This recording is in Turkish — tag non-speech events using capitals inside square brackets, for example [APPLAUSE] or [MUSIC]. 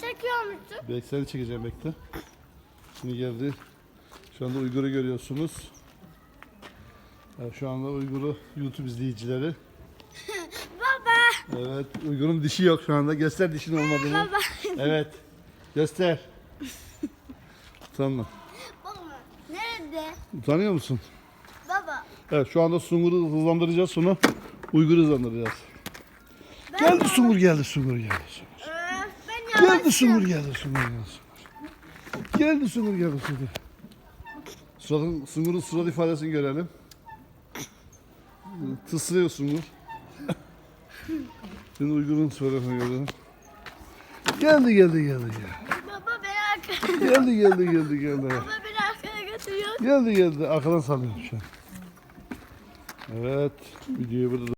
çekiyormuşsun. Belki seni çekeceğim bekle. Şimdi geldi. Şu anda Uygur'u görüyorsunuz. Evet, şu anda Uygur'u YouTube izleyicileri. [LAUGHS] Baba. Evet, Uygur'un dişi yok şu anda. Göster dişin olmadığını. Baba. [LAUGHS] Evet. Göster. Utanma. Baba. Nerede? Utanıyor musun? Baba. Evet şu anda Sungur'u hızlandıracağız sonra Uygur'u hızlandıracağız. Geldi Sungur geldi Sungur geldi. Sungur. Geldi Sungur geldi Sungur geldi Sungur. Geldi Sungur geldi Sungur. Suratın, Sungur'un surat ifadesini görelim. Tıslıyor Sungur. [LAUGHS] Şimdi Uygur'un suratını görelim. Geldi geldi geldi geldi. Baba beni arkaya. [LAUGHS] Geldi geldi geldi geldi. Baba beni arkaya götürüyor. Geldi geldi. Arkadan sallıyorum şu an. Evet. Videoyu burada